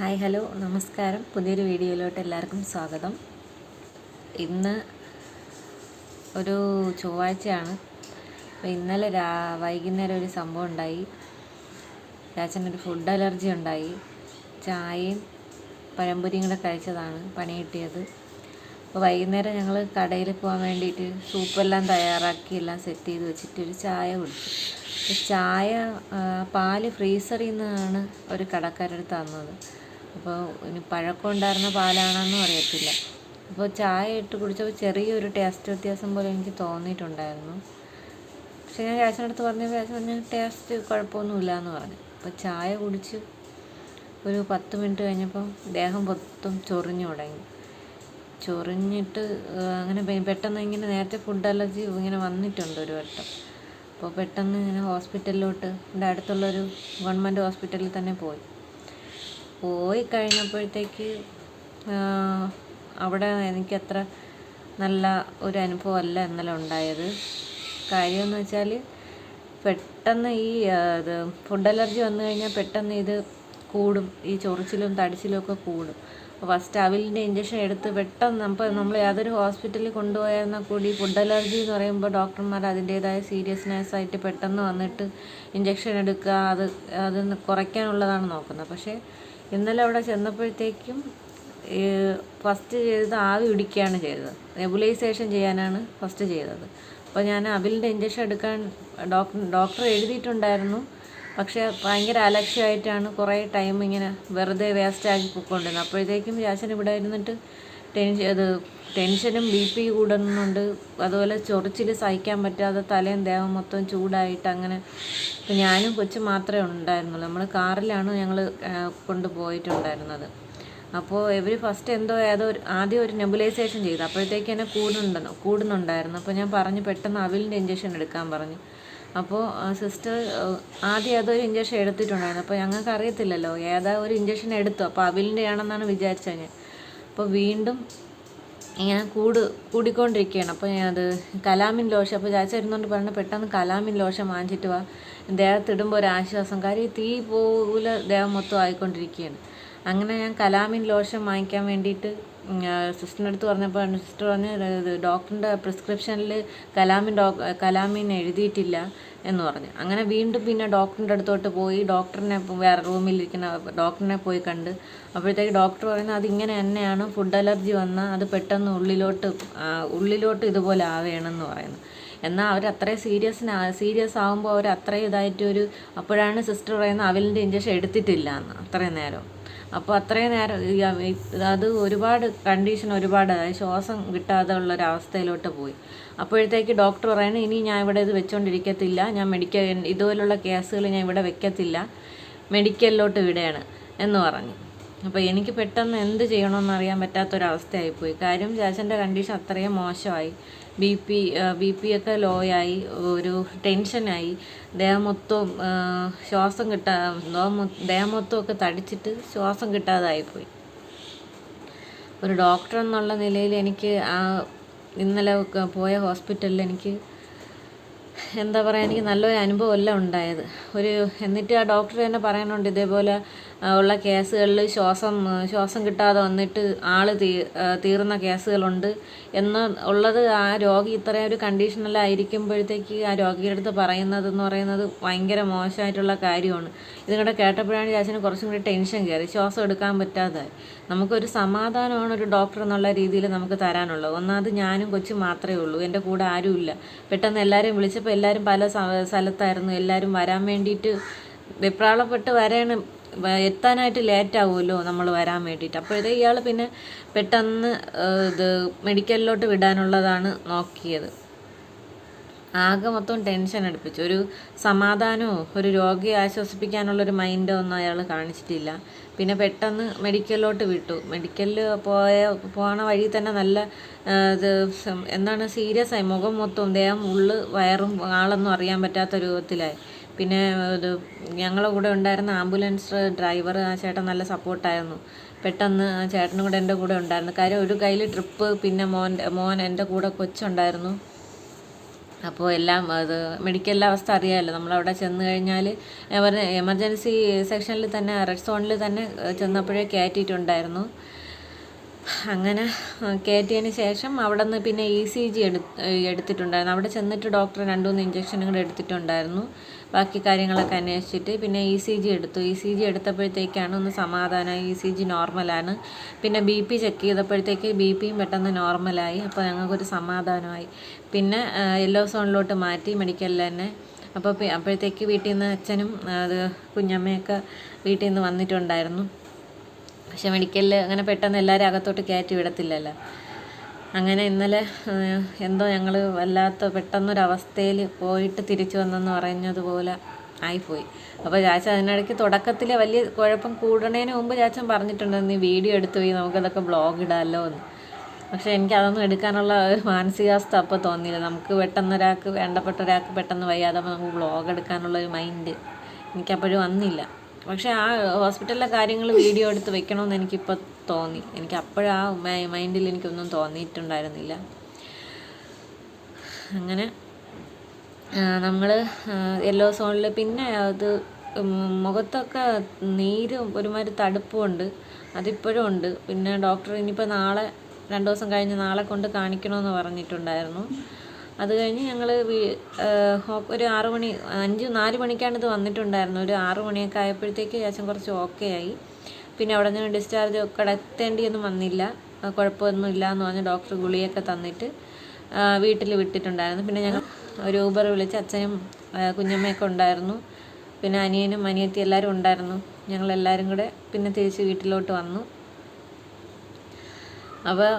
Hi hello നമസ്കാരം. പുതിയൊരു വീഡിയോയിലോട്ട് എല്ലാവർക്കും സ്വാഗതം. ഇന്ന് ഒരു ചൊവ്വാഴ്ചയാണ്. അപ്പോൾ ഇന്നലെ രാ വൈകുന്നേരം ഒരു സംഭവം ഉണ്ടായി. രാജനൊരു ഫുഡ് അലർജി ഉണ്ടായി. ചായയും പഴംപൊരിയും കൂടെ കഴിച്ചതാണ് പണി കിട്ടിയത്. അപ്പോൾ വൈകുന്നേരം ഞങ്ങൾ കടയിൽ പോകാൻ വേണ്ടിയിട്ട് സൂപ്പെല്ലാം തയ്യാറാക്കി എല്ലാം സെറ്റ് ചെയ്ത് വെച്ചിട്ട് ഒരു ചായ കുടിച്ചു. ചായ പാൽ ഫ്രീസറിൽ നിന്നാണ് ഒരു കടക്കാരടുത്ത് തന്നത്. അപ്പോൾ ഇനി പഴക്കം ഉണ്ടായിരുന്ന പാലാണെന്നും അറിയത്തില്ല. അപ്പോൾ ചായ ഇട്ട് കുടിച്ചപ്പോൾ ചെറിയൊരു ടേസ്റ്റ് വ്യത്യാസം പോലെ എനിക്ക് തോന്നിയിട്ടുണ്ടായിരുന്നു. പക്ഷെ ഞാൻ രാജനടുത്ത് പറഞ്ഞ രാജൻ പറഞ്ഞു ടേസ്റ്റ് കുഴപ്പമൊന്നുമില്ല എന്ന് പറഞ്ഞു. അപ്പോൾ ചായ കുടിച്ച് ഒരു പത്ത് മിനിറ്റ് കഴിഞ്ഞപ്പം ദേഹം മൊത്തം ചൊറിഞ്ഞു തുടങ്ങി. ചൊറിഞ്ഞിട്ട് അങ്ങനെ പെട്ടെന്ന് ഇങ്ങനെ നേരത്തെ ഫുഡ് അലർജി ഇങ്ങനെ വന്നിട്ടുണ്ട് ഒരു വട്ടം. അപ്പോൾ പെട്ടെന്ന് ഇങ്ങനെ ഹോസ്പിറ്റലിലോട്ട് എന്റെ അടുത്തുള്ളൊരു ഗവൺമെന്റ് ഹോസ്പിറ്റലിൽ തന്നെ പോയി. പോയി കഴിഞ്ഞപ്പോഴത്തേക്ക് അവിടെ എനിക്കത്ര നല്ല ഒരു അനുഭവമല്ല ഇന്നലെ ഉണ്ടായത്. കാര്യമെന്ന് വെച്ചാൽ പെട്ടെന്ന് ഈ ഇത് ഫുഡ് അലർജി വന്നു കഴിഞ്ഞാൽ പെട്ടെന്ന് ഇത് കൂടും. ഈ ചൊറിച്ചിലും തടിച്ചിലും ഒക്കെ കൂടും. ഫസ്റ്റ് അവിലിന്റെ ഇഞ്ചക്ഷൻ എടുത്ത് പെട്ടെന്ന് നമുക്ക് നമ്മൾ യാതൊരു ഹോസ്പിറ്റലിൽ കൊണ്ടുപോയാൽ കൂടി ഫുഡ് അലർജി എന്ന് പറയുമ്പോൾ ഡോക്ടർമാർ അതിന്റേതായ സീരിയസ്നെസ് ആയിട്ട് പെട്ടെന്ന് വന്നിട്ട് ഇഞ്ചക്ഷൻ എടുക്കുക അത് അതൊന്ന് കുറയ്ക്കാനുള്ളതാണ് നോക്കുന്നത്. പക്ഷേ ഇന്നലെ അവിടെ ചെന്നപ്പോഴത്തേക്കും ഫസ്റ്റ് ചെയ്തത് ആവി പിടിക്കുകയാണ് ചെയ്തത്. നെബുലൈസേഷൻ ചെയ്യാനാണ് ഫസ്റ്റ് ചെയ്തത്. അപ്പോൾ ഞാൻ അബിലിന്റെ ഇഞ്ചക്ഷൻ എടുക്കാൻ ഡോക്ടർ ഡോക്ടർ എഴുതിയിട്ടുണ്ടായിരുന്നു. പക്ഷേ ഭയങ്കര അലക്ഷ്യമായിട്ടാണ് കുറേ ടൈം ഇങ്ങനെ വെറുതെ വേസ്റ്റാക്കി പോയിക്കൊണ്ടിരുന്നത് അപ്പോഴത്തേക്കും രാശൻ ഇവിടെ ഇരുന്നിട്ട് ടെൻഷൻ അത് ടെൻഷനും ബി പി കൂടുന്നുണ്ട്. അതുപോലെ ചൊറിച്ചിൽ സഹിക്കാൻ പറ്റാതെ തലയും ദേഹം മൊത്തം ചൂടായിട്ട് അങ്ങനെ ഇപ്പം ഞാനും കൊച്ചു മാത്രമേ ഉണ്ടായിരുന്നുള്ളൂ. നമ്മൾ കാറിലാണ് ഞങ്ങൾ കൊണ്ടുപോയിട്ടുണ്ടായിരുന്നത് അപ്പോൾ ഇവർ ഫസ്റ്റ് എന്തോ ഏതോ ആദ്യം ഒരു നെബുലൈസേഷൻ ചെയ്തു. അപ്പോഴത്തേക്ക് എന്നെ കൂടുന്നുണ്ടോ കൂടുന്നുണ്ടായിരുന്നു. അപ്പോൾ ഞാൻ പറഞ്ഞു പെട്ടെന്ന് അവിലിന്റെ ഇഞ്ചക്ഷൻ എടുക്കാൻ പറഞ്ഞു. അപ്പോൾ സിസ്റ്റർ ആദ്യം ഏതൊരു ഇഞ്ചക്ഷൻ എടുത്തിട്ടുണ്ടായിരുന്നു. അപ്പോൾ ഞങ്ങൾക്ക് അറിയത്തില്ലല്ലോ ഏതാ ഒരു ഇഞ്ചക്ഷൻ എടുത്തു. അപ്പോൾ അവിലിന്റെ ആണെന്നാണ് വിചാരിച്ചത് ഞാൻ. അപ്പോൾ വീണ്ടും ഇങ്ങനെ കൂട് കൂടിക്കൊണ്ടിരിക്കുകയാണ്. അപ്പോൾ അത് കലാമിൻ ലോഷം അപ്പോൾ ചാച്ച ഇരുന്നുകൊണ്ട് പറഞ്ഞു പെട്ടെന്ന് കലാമിൻ ലോഷം വാങ്ങിച്ചിട്ട് വാ. ദേഹത്തിടുമ്പോൾ ഒരു ആശ്വാസം. കാര്യം തീ പോലെ ദേഹം മൊത്തം ആയിക്കൊണ്ടിരിക്കുകയാണ്. അങ്ങനെ ഞാൻ കലാമിൻ ലോഷം വാങ്ങിക്കാൻ വേണ്ടിയിട്ട് സിസ്റ്ററിന്റെ അടുത്ത് പറഞ്ഞപ്പോൾ സിസ്റ്റർ പറഞ്ഞ് ഡോക്ടറിന്റെ പ്രിസ്ക്രിപ്ഷനിൽ കലാമിൻ ഡോ കലാമിൻ എഴുതിയിട്ടില്ല. എന്ന് പറഞ്ഞു. അങ്ങനെ വീണ്ടും പിന്നെ ഡോക്ടറിന്റെ അടുത്തോട്ട് പോയി. ഡോക്ടറിനെ വേറെ റൂമിലിരിക്കുന്ന ഡോക്ടറിനെ പോയി കണ്ട് അപ്പോഴത്തേക്ക് ഡോക്ടർ പറയുന്നത് അതിങ്ങനെ തന്നെയാണ്. ഫുഡ് അലർജി വന്നാൽ അത് പെട്ടെന്ന് ഉള്ളിലോട്ട് ഉള്ളിലോട്ട് ഇതുപോലെ ആവുകയാണെന്ന് പറയുന്നു. എന്നാൽ അവർ അത്രയും സീരിയസിന് സീരിയസ് ആകുമ്പോൾ അവർ അത്രയും ഇതായിട്ട് ഒരു അപ്പോഴാണ് സിസ്റ്റർ പറയുന്നത് അവലിന്റെ ഇഞ്ചക്ഷൻ എടുത്തിട്ടില്ല എന്ന്. അത്രയും നേരം. അപ്പോൾ അത്രയും നേരം അത് ഒരുപാട് കണ്ടീഷൻ ഒരുപാട് ശ്വാസം കിട്ടാതെ ഉള്ള ഒരു അവസ്ഥയിലോട്ട് പോയി. അപ്പോഴത്തേക്ക് ഡോക്ടർ പറയുന്നത് ഇനി ഞാൻ ഇവിടെ ഇത് വെച്ചുകൊണ്ടിരിക്കത്തില്ല ഞാൻ മെഡിക്കൽ ഇതുപോലുള്ള കേസുകൾ ഞാൻ ഇവിടെ വെക്കത്തില്ല. മെഡിക്കലിലോട്ട് വിടുകയാണ്. എന്ന് പറഞ്ഞു. അപ്പോൾ എനിക്ക് പെട്ടെന്ന് എന്ത് ചെയ്യണമെന്ന് അറിയാൻ പറ്റാത്തൊരവസ്ഥയായിപ്പോയി. കാര്യം ചാച്ചന്റെ കണ്ടീഷൻ അത്രയും മോശമായി. ബി പി ബി പി ഒക്കെ ലോ ആയി ഒരു ടെൻഷനായി ദേഹം മൊത്തവും ശ്വാസം കിട്ടാ ദേഹം മൊത്തമൊക്കെ തടിച്ചിട്ട് ശ്വാസം കിട്ടാതായിപ്പോയി ഒരു ഡോക്ടർ എന്നുള്ള നിലയിൽ എനിക്ക് ആ ഇന്നലെ പോയ ഹോസ്പിറ്റലിൽ എനിക്ക് എന്താ പറയുക എനിക്ക് നല്ലൊരു അനുഭവമല്ല ഉണ്ടായത്. ഒരു എന്നിട്ട് ആ ഡോക്ടർ തന്നെ പറയുന്നുണ്ട് ഇതേപോലെ ഉള്ള കേസുകളിൽ ശ്വാസം ശ്വാസം കിട്ടാതെ വന്നിട്ട് ആൾ തീ തീർന്ന കേസുകളുണ്ട്. എന്ന് ഉള്ളത് ആ രോഗി ഇത്രയും ഒരു കണ്ടീഷനിലായിരിക്കുമ്പോഴത്തേക്ക് ആ രോഗിയുടെ അടുത്ത് പറയുന്നത് എന്ന് പറയുന്നത് ഭയങ്കര മോശമായിട്ടുള്ള കാര്യമാണ്. ഇതും കൂടെ കേട്ടപ്പോഴാണ് ചാച്ചന് കുറച്ചും കൂടി ടെൻഷൻ കയറി. ശ്വാസം എടുക്കാൻ പറ്റാതായി നമുക്കൊരു സമാധാനമാണ് ഒരു ഡോക്ടർ എന്നുള്ള രീതിയിൽ നമുക്ക് തരാനുള്ളത്. ഒന്നാമത് ഞാനും കൊച്ചും മാത്രമേ ഉള്ളൂ. എന്റെ കൂടെ ആരുമില്ല. പെട്ടെന്ന് എല്ലാവരും വിളിച്ചപ്പോൾ എല്ലാവരും പല സ്ഥലത്തായിരുന്നു. എല്ലാവരും വരാൻ വേണ്ടിയിട്ട് വെപ്രാളപ്പെട്ട് വരാനും വ- എത്താനായിട്ട് ലേറ്റ് ആവുമല്ലോ നമ്മൾ വരാൻ വേണ്ടിയിട്ട്. അപ്പോഴത്തെ ഇയാൾ പിന്നെ പെട്ടെന്ന് ഇത് മെഡിക്കലിലോട്ട് വിടാനുള്ളതാണ് നോക്കിയത്. ആകെ മൊത്തം ടെൻഷൻ അടുപ്പിച്ചു. ഒരു സമാധാനമോ ഒരു രോഗിയെ ആശ്വസിപ്പിക്കാനുള്ളൊരു മൈൻഡോ ഒന്നും അയാൾ കാണിച്ചിട്ടില്ല. പിന്നെ പെട്ടെന്ന് മെഡിക്കലിലോട്ട് വിട്ടു. മെഡിക്കലിൽ പോയ പോണ വഴി തന്നെ നല്ല ഇത് എന്താണ് സീരിയസ് ആയി. മുഖം മൊത്തം ദേഹം ഉള്ളു വയറും ആളൊന്നും അറിയാൻ പറ്റാത്ത രൂപത്തിലായി പിന്നെ ഇത് ഞങ്ങളുടെ കൂടെ ഉണ്ടായിരുന്ന ആംബുലൻസ് ഡ്രൈവർ ആ ചേട്ടൻ നല്ല സപ്പോർട്ടായിരുന്നു. പെട്ടെന്ന് ആ ചേട്ടനും കൂടെ എന്റെ കൂടെ ഉണ്ടായിരുന്നു. കാര്യം ഒരു കയ്യിൽ ട്രിപ്പ് പിന്നെ മോൻ മോൻ എന്റെ കൂടെ കൊച്ചുണ്ടായിരുന്നു. അപ്പോൾ എല്ലാം അത് മെഡിക്കൽ അവസ്ഥ അറിയാമല്ലോ. നമ്മളവിടെ ചെന്ന് കഴിഞ്ഞാൽ എമർജൻസി സെക്ഷനിൽ തന്നെ റെഡ് സോണിൽ തന്നെ ചെന്നപ്പോഴേ കയറ്റിയിട്ടുണ്ടായിരുന്നു. അങ്ങനെ കയറ്റിയതിന് ശേഷം അവിടെ നിന്ന് പിന്നെ ഇ സി ജി എടു എടുത്തിട്ടുണ്ടായിരുന്നു. അവിടെ ചെന്നിട്ട് ഡോക്ടർ രണ്ട് മൂന്ന് ഇഞ്ചക്ഷൻ കൂടെ എടുത്തിട്ടുണ്ടായിരുന്നു. ബാക്കി കാര്യങ്ങളൊക്കെ അന്വേഷിച്ചിട്ട് പിന്നെ ഇ സി ജി എടുത്തു. ഇ സി ജി എടുത്തപ്പോഴത്തേക്കാണ് ഒന്ന് സമാധാനമായി ഇ സി ജി നോർമലാണ്. പിന്നെ ബി പി ചെക്ക് ചെയ്തപ്പോഴത്തേക്ക് ബി പിയും പെട്ടെന്ന് നോർമലായി. അപ്പോൾ ഞങ്ങൾക്കൊരു സമാധാനമായി. പിന്നെ യെല്ലോ സോണിലോട്ട് മാറ്റി മെഡിക്കലിൽ തന്നെ. അപ്പോൾ അപ്പോഴത്തേക്ക് വീട്ടിൽ നിന്ന് അച്ഛനും അത് കുഞ്ഞമ്മയൊക്കെ വീട്ടിൽ നിന്ന് വന്നിട്ടുണ്ടായിരുന്നു. പക്ഷെ മെഡിക്കലിൽ അങ്ങനെ പെട്ടെന്ന് എല്ലാവരും അകത്തോട്ട് കയറ്റി വിടത്തില്ലല്ലോ. അങ്ങനെ ഇന്നലെ എന്തോ ഞങ്ങൾ വല്ലാത്ത പെട്ടെന്നൊരവസ്ഥയിൽ പോയിട്ട് തിരിച്ചു വന്നെന്ന് പറഞ്ഞതുപോലെ ആയിപ്പോയി. അപ്പോൾ ചാച്ച അതിനിടയ്ക്ക് തുടക്കത്തിൽ വലിയ കുഴപ്പം കൂടണേന് മുമ്പ് ചാച്ചൻ പറഞ്ഞിട്ടുണ്ട് നീ വീഡിയോ എടുത്തു പോയി നമുക്കതൊക്കെ ബ്ലോഗ് ഇടാമല്ലോ എന്ന്. പക്ഷേ എനിക്ക് അതൊന്നും എടുക്കാനുള്ള ഒരു മാനസികാവസ്ഥ അപ്പോൾ തോന്നിയില്ല. നമുക്ക് പെട്ടെന്ന് ഒരാൾക്ക് വേണ്ടപ്പെട്ട ഒരാൾക്ക് പെട്ടെന്ന് വയ്യാതെ നമുക്ക് ബ്ലോഗ് എടുക്കാനുള്ള ഒരു മൈൻഡ് എനിക്കപ്പോഴും വന്നില്ല. പക്ഷേ ആ ഹോസ്പിറ്റലിലെ കാര്യങ്ങൾ വീഡിയോ എടുത്ത് വെക്കണമെന്ന് എനിക്കിപ്പോൾ തോന്നി. എനിക്ക് അപ്പോഴാ മൈൻഡിൽ എനിക്കൊന്നും തോന്നിയിട്ടുണ്ടായിരുന്നില്ല. അങ്ങനെ നമ്മൾ യെല്ലോ സോണിൽ പിന്നെ അത് മുഖത്തൊക്കെ നീര് ഒരുമാതിരി തടുപ്പുമുണ്ട്. അതിപ്പോഴും ഉണ്ട്. പിന്നെ ഡോക്ടർ ഇനിയിപ്പോൾ നാളെ രണ്ട് ദിവസം കഴിഞ്ഞ് നാളെ കൊണ്ട് കാണിക്കണമെന്ന് പറഞ്ഞിട്ടുണ്ടായിരുന്നു. അത് കഴിഞ്ഞ് ഞങ്ങൾ ഒരു ആറ് മണി അഞ്ച് നാല് മണിക്കാണ് ഇത് വന്നിട്ടുണ്ടായിരുന്നു ഒരു ആറ് മണിയൊക്കെ ആയപ്പോഴത്തേക്ക് ശേഷം കുറച്ച് ഓക്കെ ആയി. പിന്നെ അവിടെ നിന്ന് ഡിസ്ചാർജ് കിടത്തേണ്ടിയൊന്നും വന്നില്ല. കുഴപ്പമൊന്നുമില്ല എന്ന് പറഞ്ഞ് ഡോക്ടർ ഗുളിയൊക്കെ തന്നിട്ട് വീട്ടിൽ വിട്ടിട്ടുണ്ടായിരുന്നു. പിന്നെ ഞങ്ങൾ ഒരു ഊബർ വിളിച്ച് അച്ഛനും കുഞ്ഞമ്മയൊക്കെ ഉണ്ടായിരുന്നു. പിന്നെ അനിയനും അനിയത്തി എല്ലാവരും ഉണ്ടായിരുന്നു. ഞങ്ങളെല്ലാവരും കൂടെ പിന്നെ തിരിച്ച് വീട്ടിലോട്ട് വന്നു. അപ്പോൾ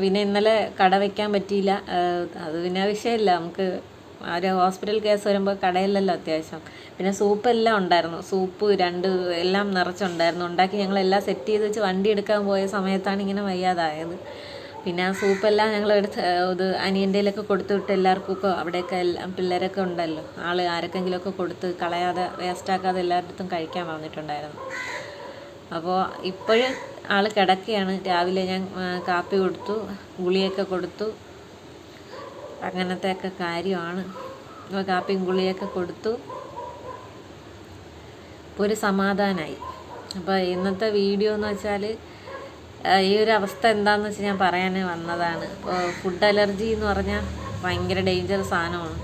പിന്നെ ഇന്നലെ കട വയ്ക്കാൻ പറ്റിയില്ല. അത് പിന്നെ വിഷയമില്ല. നമുക്ക് ഒരു ഹോസ്പിറ്റൽ കേസ് വരുമ്പോൾ കടയിലല്ലോ അത്യാവശ്യം. പിന്നെ സൂപ്പ് എല്ലാം ഉണ്ടായിരുന്നു. സൂപ്പ് രണ്ട് എല്ലാം നിറച്ചുണ്ടായിരുന്നു. ഉണ്ടാക്കി ഞങ്ങളെല്ലാം സെറ്റ് ചെയ്ത് വെച്ച് വണ്ടി എടുക്കാൻ പോയ സമയത്താണ് ഇങ്ങനെ വയ്യാതായത്. പിന്നെ ആ സൂപ്പെല്ലാം ഞങ്ങൾ എടുത്ത് ഇത് അനിയന്റെയിലൊക്കെ കൊടുത്തു വിട്ട് എല്ലാവർക്കും ഒക്കെ അവിടെയൊക്കെ എല്ലാം പിള്ളേരൊക്കെ ഉണ്ടല്ലോ. ആൾ ആരൊക്കെങ്കിലുമൊക്കെ കൊടുത്ത് കളയാതെ വേസ്റ്റാക്കാതെ എല്ലായിടത്തും കഴിക്കാൻ പറഞ്ഞിട്ടുണ്ടായിരുന്നു അപ്പോൾ ഇപ്പോഴ് ആൾ കിടക്കുകയാണ് രാവിലെ ഞാൻ കാപ്പി കൊടുത്തു ഗുളിയൊക്കെ കൊടുത്തു. അങ്ങനത്തെ ഒക്കെ കാര്യമാണ് കാപ്പിയും ഗുളിയൊക്കെ കൊടുത്തു. ഇപ്പോൾ ഒരു സമാധാനമായി അപ്പോൾ ഇന്നത്തെ വീഡിയോ എന്ന് വെച്ചാൽ ഈ ഒരു അവസ്ഥ എന്താണെന്ന് വെച്ചാൽ ഞാൻ പറയാൻ വന്നതാണ്. ഇപ്പോൾ ഫുഡ് അലർജി എന്ന് പറഞ്ഞാൽ ഭയങ്കര ഡേഞ്ചർ സാധനമാണ്.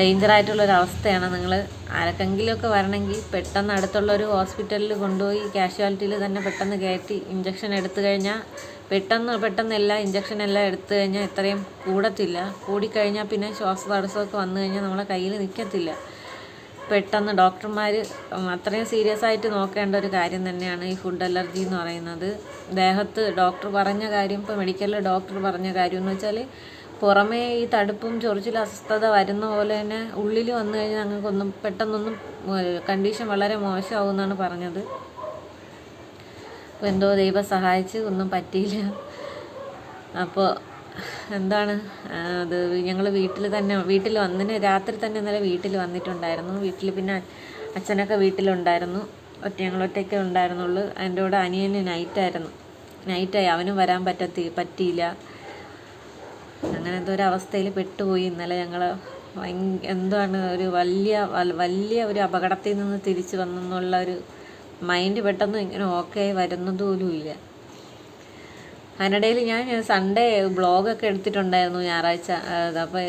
ഡേഞ്ചർ ആയിട്ടുള്ളൊരു അവസ്ഥയാണ് നിങ്ങൾ ആർക്കെങ്കിലുമൊക്കെ വരണമെങ്കിൽ പെട്ടെന്ന് അടുത്തുള്ള ഒരു ഹോസ്പിറ്റലിൽ കൊണ്ടുപോയി കാഷ്വാലിറ്റിയിൽ തന്നെ പെട്ടെന്ന് കയറ്റി ഇഞ്ചക്ഷൻ എടുത്തു കഴിഞ്ഞാൽ പെട്ടെന്ന് പെട്ടെന്ന് എല്ലാം ഇഞ്ചക്ഷൻ എല്ലാം എടുത്തു കഴിഞ്ഞാൽ ഇത്രയും കൂടത്തില്ല. കൂടിക്കഴിഞ്ഞാൽ പിന്നെ ശ്വാസ തടസ്സമൊക്കെ വന്നു കഴിഞ്ഞാൽ നമ്മളെ കയ്യിൽ നിൽക്കത്തില്ല പെട്ടെന്ന് ഡോക്ടർമാർ അത്രയും സീരിയസ് ആയിട്ട് നോക്കേണ്ട ഒരു കാര്യം തന്നെയാണ് ഈ ഫുഡ് അലർജി എന്ന് പറയുന്നത്. ദേഹത്ത് ഡോക്ടർ പറഞ്ഞ കാര്യം ഇപ്പോൾ മെഡിക്കലിൽ ഡോക്ടർ പറഞ്ഞ കാര്യം എന്ന് വെച്ചാൽ പുറമേ ഈ തടുപ്പും ചൊറിച്ചിലും അസ്വസ്ഥത വരുന്ന പോലെ തന്നെ ഉള്ളിൽ വന്നു കഴിഞ്ഞാൽ ഞങ്ങൾക്കൊന്നും പെട്ടെന്നൊന്നും കണ്ടീഷൻ വളരെ മോശമാവും എന്നാണ് പറഞ്ഞത്. അപ്പോൾ എന്തോ ദൈവം സഹായിച്ച് ഒന്നും പറ്റിയില്ല. അപ്പോൾ എന്താണ് അത് ഞങ്ങൾ വീട്ടിൽ തന്നെ വീട്ടിൽ വന്നിന് രാത്രി തന്നെ ഇന്നലെ വീട്ടിൽ വന്നിട്ടുണ്ടായിരുന്നു. വീട്ടിൽ പിന്നെ അച്ഛനൊക്കെ വീട്ടിലുണ്ടായിരുന്നു. ഒറ്റ ഞങ്ങളൊറ്റയ്ക്ക് ഉണ്ടായിരുന്നുള്ളൂ. അതിന്റെ കൂടെ അനിയന് നൈറ്റായിരുന്നു നൈറ്റായി അവനും വരാൻ പറ്റത്തി പറ്റിയില്ല. അങ്ങനത്തെ ഒരു അവസ്ഥയിൽ പെട്ടുപോയി. ഇന്നലെ ഞങ്ങൾ എന്താണ് ഒരു വലിയ വലിയ ഒരു അപകടത്തിൽ നിന്ന് തിരിച്ചു വന്നെന്നുള്ള ഒരു മൈൻഡ് പെട്ടെന്ന് ഇങ്ങനെ ഓക്കെ വരുന്നത് പോലുമില്ല അതിനിടയിൽ ഞാൻ സൺഡേ ബ്ലോഗൊക്കെ എടുത്തിട്ടുണ്ടായിരുന്നു ഞായറാഴ്ച. അപ്പോൾ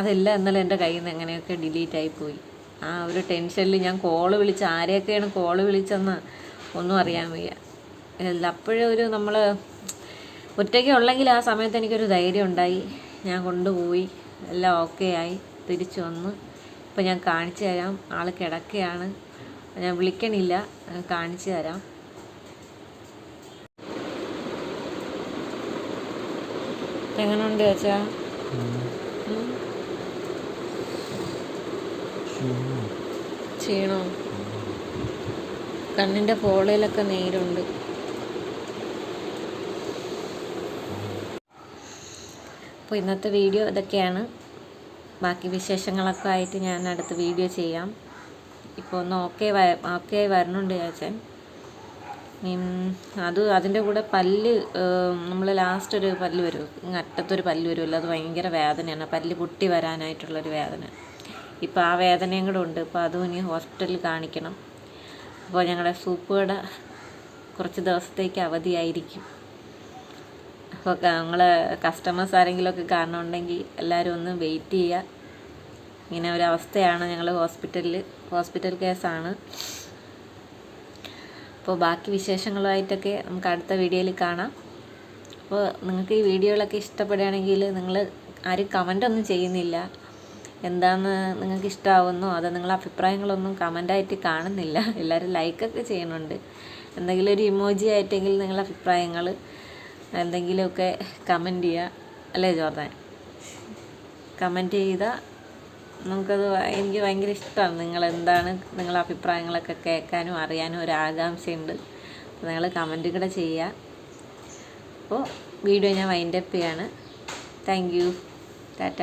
അതെല്ലാം ഇന്നലെ എന്റെ കയ്യിൽ നിന്ന് എങ്ങനെയൊക്കെ ഡിലീറ്റ് ആയിപ്പോയി ആ ഒരു ടെൻഷനിൽ ഞാൻ കോൾ വിളിച്ച് ആരെയൊക്കെയാണ് കോൾ വിളിച്ചെന്ന് ഒന്നും അറിയാൻ വയ്യ. അപ്പോഴും ഒരു നമ്മൾ ഒറ്റയ്ക്ക് ഉള്ളെങ്കിൽ ആ സമയത്ത് എനിക്കൊരു ധൈര്യം ഉണ്ടായി. ഞാൻ കൊണ്ടുപോയി. എല്ലാം ഓക്കെ ആയി. തിരിച്ചു വന്നു. ഇപ്പം ഞാൻ കാണിച്ചു തരാം. ആൾ കിടക്കുകയാണ് ഞാൻ വിളിക്കണില്ല. കാണിച്ചു തരാം. എങ്ങനെയുണ്ട് ചേച്ചാ ക്ഷീണോ? കണ്ണിന്റെ പോളയിലൊക്കെ നീരുണ്ട്. അപ്പോൾ ഇന്നത്തെ വീഡിയോ ഇതൊക്കെയാണ്. ബാക്കി വിശേഷങ്ങളൊക്കെ ആയിട്ട് ഞാൻ അടുത്ത വീഡിയോ ചെയ്യാം. ഇപ്പോൾ ഒന്ന് ഓക്കെ ഓക്കെ ആയി വരണുണ്ട് ചേച്ചൻ അത് അതിന്റെ കൂടെ പല്ല് നമ്മൾ ലാസ്റ്റ് ഒരു പല്ല് വരും. അറ്റത്തൊരു പല്ല് വരുമല്ലോ. അത് ഭയങ്കര വേദനയാണ്. പല്ല് പൊട്ടി വരാനായിട്ടുള്ളൊരു വേദന. ഇപ്പോൾ ആ വേദനയും കൂടെ ഉണ്ട്. അപ്പോൾ അതും ഇനി ഹോസ്പിറ്റലിൽ കാണിക്കണം. അപ്പോൾ ഞങ്ങളുടെ സൂപ്പ് കുറച്ച് ദിവസത്തേക്ക് അവധിയായിരിക്കും. അപ്പോൾ നിങ്ങൾ കസ്റ്റമേഴ്സ് ആരെങ്കിലുമൊക്കെ കാണുന്നുണ്ടെങ്കിൽ എല്ലാവരും ഒന്ന് വെയിറ്റ് ചെയ്യുക ഇങ്ങനെ ഒരവസ്ഥയാണ് ഞങ്ങൾ ഹോസ്പിറ്റലിൽ ഹോസ്പിറ്റൽ കേസാണ് അപ്പോൾ ബാക്കി വിശേഷങ്ങളുമായിട്ടൊക്കെ നമുക്ക് അടുത്ത വീഡിയോയിൽ കാണാം. അപ്പോൾ നിങ്ങൾക്ക് ഈ വീഡിയോകളൊക്കെ ഇഷ്ടപ്പെടുകയാണെങ്കിൽ നിങ്ങൾ ആരും കമന്റ് ഒന്നും ചെയ്യുന്നില്ല. എന്താന്ന് നിങ്ങൾക്ക് ഇഷ്ടമാവുന്നോ അതോ നിങ്ങളെ അഭിപ്രായങ്ങളൊന്നും കമന്റായിട്ട് കാണുന്നില്ല. എല്ലാവരും ലൈക്കൊക്കെ ചെയ്യുന്നുണ്ട് എന്തെങ്കിലും ഒരു ഇമോജി ആയിട്ടെങ്കിൽ നിങ്ങളുടെ അഭിപ്രായങ്ങൾ എന്തെങ്കിലുമൊക്കെ കമന്റ് ചെയ്യുക അല്ലേ ജോർദാൻ? കമന്റ് ചെയ്താൽ നമുക്കത് എനിക്ക് ഭയങ്കര ഇഷ്ടമാണ് നിങ്ങൾ എന്താണ് നിങ്ങളെ അഭിപ്രായങ്ങളൊക്കെ കേൾക്കാനും അറിയാനും ഒരു ആകാംക്ഷയുണ്ട്. നിങ്ങൾ കമന്റ് കൂടെ ചെയ്യുക അപ്പോൾ വീഡിയോ ഞാൻ വൈൻഡപ്പ് ചെയ്യാണ്. Thank you Tata